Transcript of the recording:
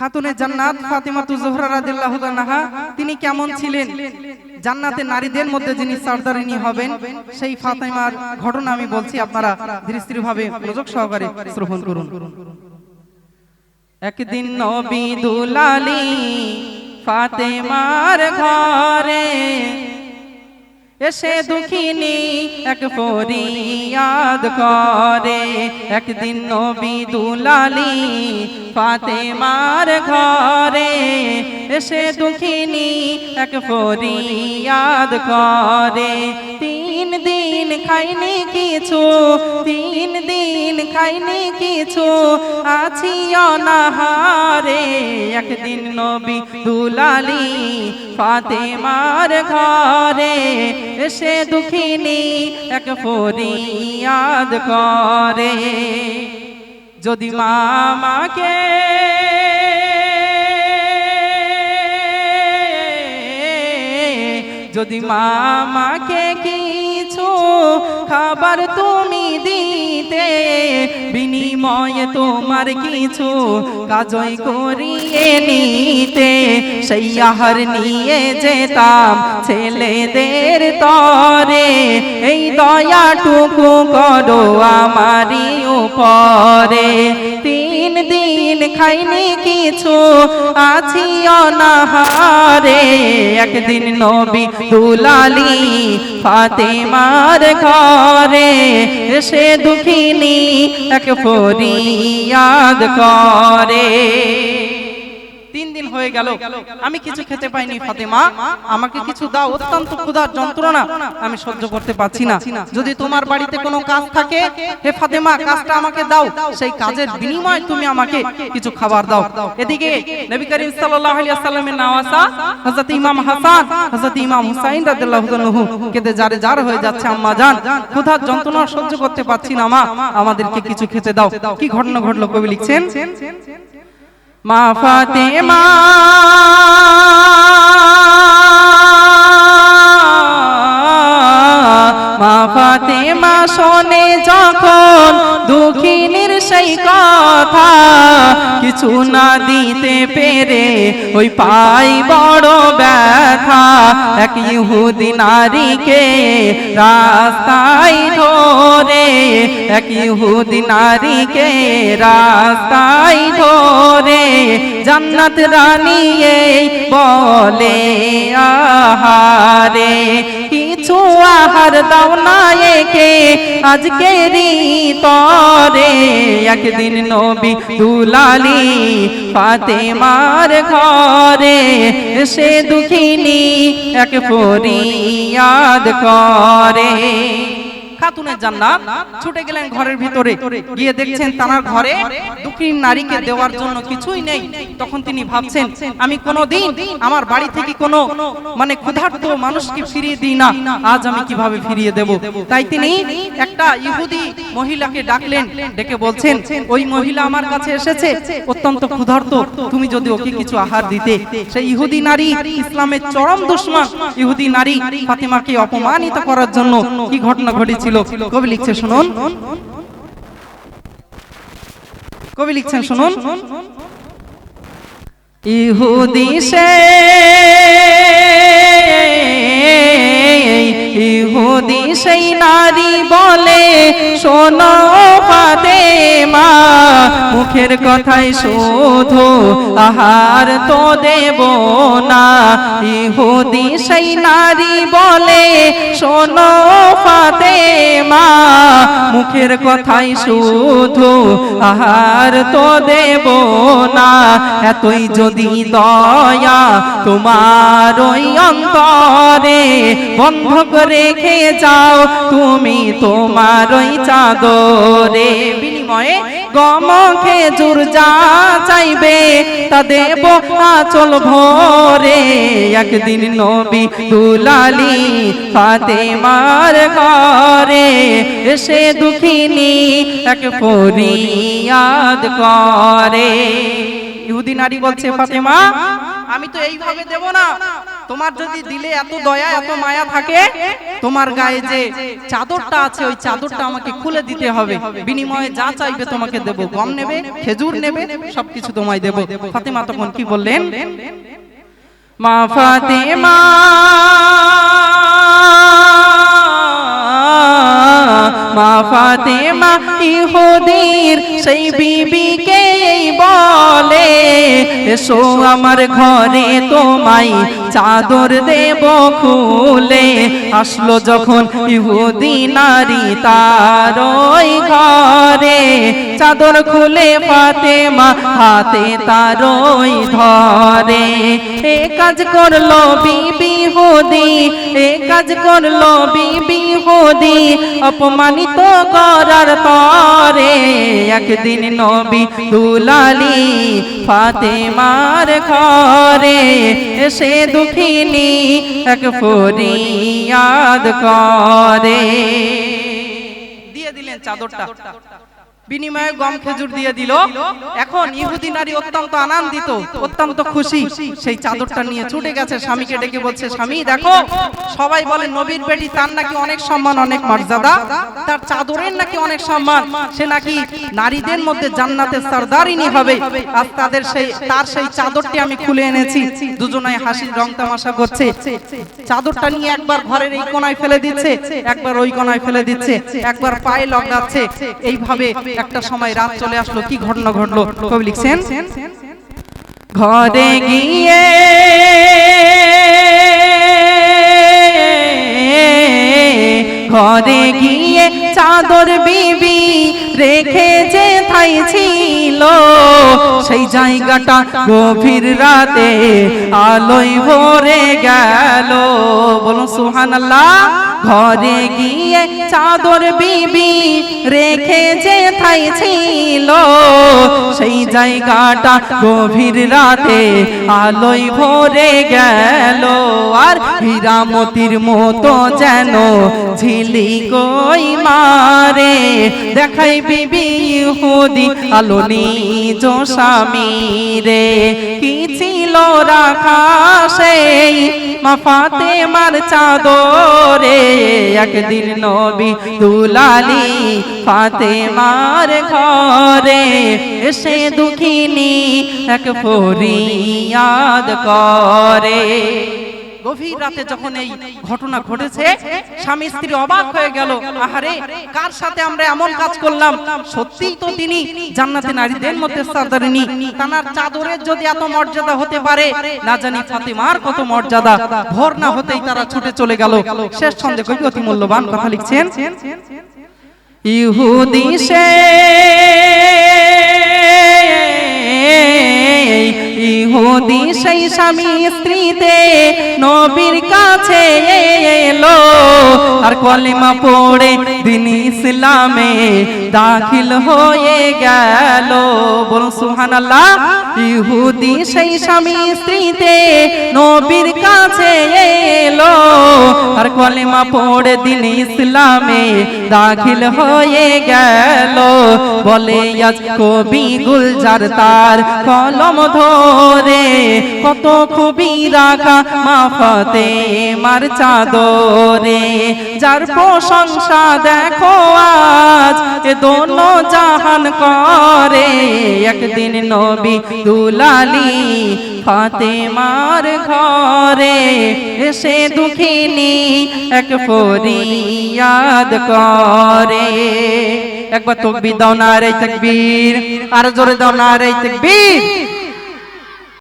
খাতুনে জান্নাত ফাতিমাতু জোহরা রাদিয়াল্লাহু তাআলাহা তিনি কেমন ছিলেন? জান্নাতে নারীদের মধ্যে যিনি সর্দারিনী হবেন সেই ফাতিমার ঘটনা আমি বলছি আপনারা ধীরে স্থির ভাবে মনোযোগ সহকারে শ্রবণ করুন। একদিন নবী দুলালি ফাতেমার ঘরে এসে দুঃখিনী এক ফরিয়াদ করে। একদিন নবী দুলালি ফাতেমার ঘরে এসে দুঃখিনী এক ফরিয়াদ করে। তিন দিন খাইনি কিছু। তিন দিন খাইনি কিছু। আছি অনাহারে। একদিন নবী দুলালি ফাতেমার ঘরে এসে দুঃখিনী এক ফরিয়াদ করে। যদি মামাকে যদি মামাকে কিছু খাবার তুমি দিতে বিনিময়ে তোমার কিছু কাজই করিয়ে নিতে। সেই আহার নিয়ে যেতাম ছেলেদের তরে। এই দয়াটুকু করো আমারই উপরে। খাইনি কিছু আছি অনাহারে। একদিন নবী দুলালি ফাতেমার ঘরে সে দুঃখিনী এক ফরিয়াদ করে। তিন দিন হয়ে গেল। আমি কিছু খেতে পাইনি, ফাতেমা। আমাকে কিছু দাও, অত্যন্ত ক্ষুধার যন্ত্রণা। আমি সহ্য করতে পারছি না। যদি তোমার বাড়িতে কোনো কাজ থাকে, হে ফাতেমা, কাজটা আমাকে দাও। সেই কাজের বিনিময়ে তুমি আমাকে কিছু খাবার দাও। এদিকে নবী করিম সাল্লাল্লাহু আলাইহি ওয়াসাল্লামের নাওয়াসা হযরত ইমাম হাসান, হযরত ইমাম হুসাইন রাদিয়াল্লাহু তাআলাহু কেঁদে জারে জার হয়ে যাচ্ছে, আম্মা জান, ক্ষুধার যন্ত্রণা সহ্য করতে পারছি না, মা। আমাদেরকে কিছু খেতে দাও। কি ঘটনা ঘটলো কবি লিখছেন? মা ফাতেমা। মা ফাতেমা শোনে যখন দুঃখিনীর সেই কথা কিছু না দিতে পেরে ওই পাই বড় ব্যথা। এক ইহুদি নারীকে রাস্তায় ধরে, এক ইহুদি নারীকে রাস্তায় ধরে, জান্নাত রানী এই বলে আহারে। কিছু আহার দাও না একে। আজকে তরে একদিন নবী দুলালি পাতে মার ঘরে। সে দুঃখিনী এক ফরিয়াদ করে। খাতুনের জান্নাত ছুটে গেলেন ঘরের ভিতরে। গিয়ে দেখছেন তার ঘরে দুঃখীন নারীকে দেওয়ার জন্য কিছুই নেই। তখন তিনি ভাবছেন, আমি কোনোদিন আমার বাড়ি থেকে কোনো মানে ক্ষুধার্ত মানুষকে ফিরিয়ে দিই না। আজ আমি কীভাবে ফিরিয়ে দেব? তাই তিনি একটা ইহুদি মহিলাকে ডাকলেন, ডেকে বলছেন, ওই মহিলা আমার কাছে এসেছে, অত্যন্ত ক্ষুধার্ত। তুমি যদি ওকে কিছু আহার দিতে। সেই ইহুদি নারী ইসলামের চরম দুশ্মন। ইহুদি নারী ফাতিমাকে অপমানিত করার জন্য কি ঘটনা ঘটেছিল? কবি লিখছে শুনুন। কবি লিখছেন শুনুন। ইহুদি সে ইহুদি সেই নারী বলে শোনো ফাতেমা। মুখের কথাই শুধু আহার তো দেব না। ইহুদি সেই নারী বলে, শোনো ফাতে মা মুখের কথাই শুধু আহার তো দেব না। এতই যদি দয়া তোমার ওই অন্তরে বন্ধক রেখে যাও, তুমি তোমার ওই চাদরে। বিনিময়ে গম খেজুর যা চাইবে তা দেব আচল ভরে। একদিন নবী দুলালি ফাতেমার ঘরে এসে দুঃখিনী এক ফরিয়াদ করে। ইহুদি নারী বলছে, ফাতেমা, আমি তো এইভাবে দেব না। তোমার যদি দিলে এত দয়া এত মায়া থাকে তোমার গায়ে যে চাদরটা আছে ওই চাদরটা আমাকে খুলে দিতে হবে। বিনিময়ে যা চাইবে তোমাকে দেব গম নেবে খেজুর নেবে সবকিছু তোমায় দেব। ফাতেমা তখন কি বললেন? মা ফাতেমা। মা ফাতেমা ইহুদির সেই বিবিকে বলে। এসো আমার ঘরে তোমায় চাদর দেব খুলে আসলো যখন ইহুদি নারী তার ওই ঘরে। চাদর খুলে ফাতেমা হাতে তার ওই ধরে। এ কাজ করল বিবি হুদি এ কাজ করল বিবি হুদি অপমানিত করার পরে একদিন নবী দুলালি ফাতেমার ঘরে এসে দুঃখিনী এক ফরিয়াদ করে। দিয়ে দিলেন চাদরটা। বিনিময়ে গম খেজুর দিয়ে দিল। এখন ইহুদি নারী অত্যন্ত আনন্দিত অত্যন্ত খুশি। সেই চাদরটা নিয়ে ছুটে গেছে স্বামীকে ডেকে বলছে স্বামী দেখো সবাই বলে নবীর বেটি তার নাকি অনেক সম্মান অনেক মর্যাদা। তার চাদরের নাকি অনেক সম্মান। সে নাকি নারীদের মধ্যে জান্নাতের সর্দারিনী হবে। আজ তাদের সেই তার সেই চাদরটি আমি খুলে এনেছি। দুজনায় হাসির রং তামাশা করছে। চাদরটা নিয়ে একবার ঘরের এই কোনায় ফেলে দিচ্ছে একবার ওই কোনায় ফেলে দিচ্ছে একবার পায়ে লগাচ্ছে এইভাবে একটা সময় রাত চলে আসলো কি ঘটনা ঘটলো? কবি লিখছেন? ঘরে গিয়ে ঘরে গিয়ে চাদর বিবি রেখে যে থাই ছিল, সেই জায়গাটা গভীর রাতে আলোয় ভরে গেল। বলুন সুহান ঘরে গিয়ে চাদর বিবি রেখে যে থাই ছিল, সেই জায়গাটা গভীর রাতে আলোয় ভরে গেল। আর হীরামতির মতো যেন ঝিলি কই মারে। দেখাই বিবি হুদি আলো নিজ স্বামী রে। কি ছিল রাখা সেই মা ফাতেমার চাদরে? একদিন নবী দুলালি ফাতে মার ঘরে এসে দুঃখিনী এক ফরিয়াদ করে। গভীর রাতে যখন এই ঘটনা ঘটেছে স্বামী স্ত্রী অবাক হয়ে গেল আহারে কার সাথে আমরা এমন কাজ করলাম? সত্যিই তো তিনি জান্নাতে নারীদের মধ্যে সাদারিনী তানার চাদরের যদি এত মর্যাদা হতে পারে না জানি ফাতেমার কত মর্যাদা। ভোর না হতেই তারা ছুটে চলে গেল। শেষ ছন্দে কবি অতি মূল্যবান কথা লিখছেন ইহুদি সে ইহুদি সেই স্বামী স্ত্রীতে নবীর কাছে এলো, আর কলিমা পড়ে দিন ইসলামে দাখিল হয়ে গেল। বল সুহান ইহুদি সেই স্বামী স্ত্রীতে নবীর কাছে এলো, আর কলিমা পড়ে দিন ইসলামে দাখিল হয়ে গেল। বলে কবি গুলজার তার কলম ধরে কত খুবই রাখা মাফতে মার চাদরে। যার প্রশংসা দেখো আজ, এ দোনো জাহান করে। একদিন নবী দুলালি ফাতে মার ঘরে এসে দুঃখিনী এক ফরিয়াদ করে। একবার তকবি দাও না রে তকবীর, আর জোরে দাও না রে তকবীর।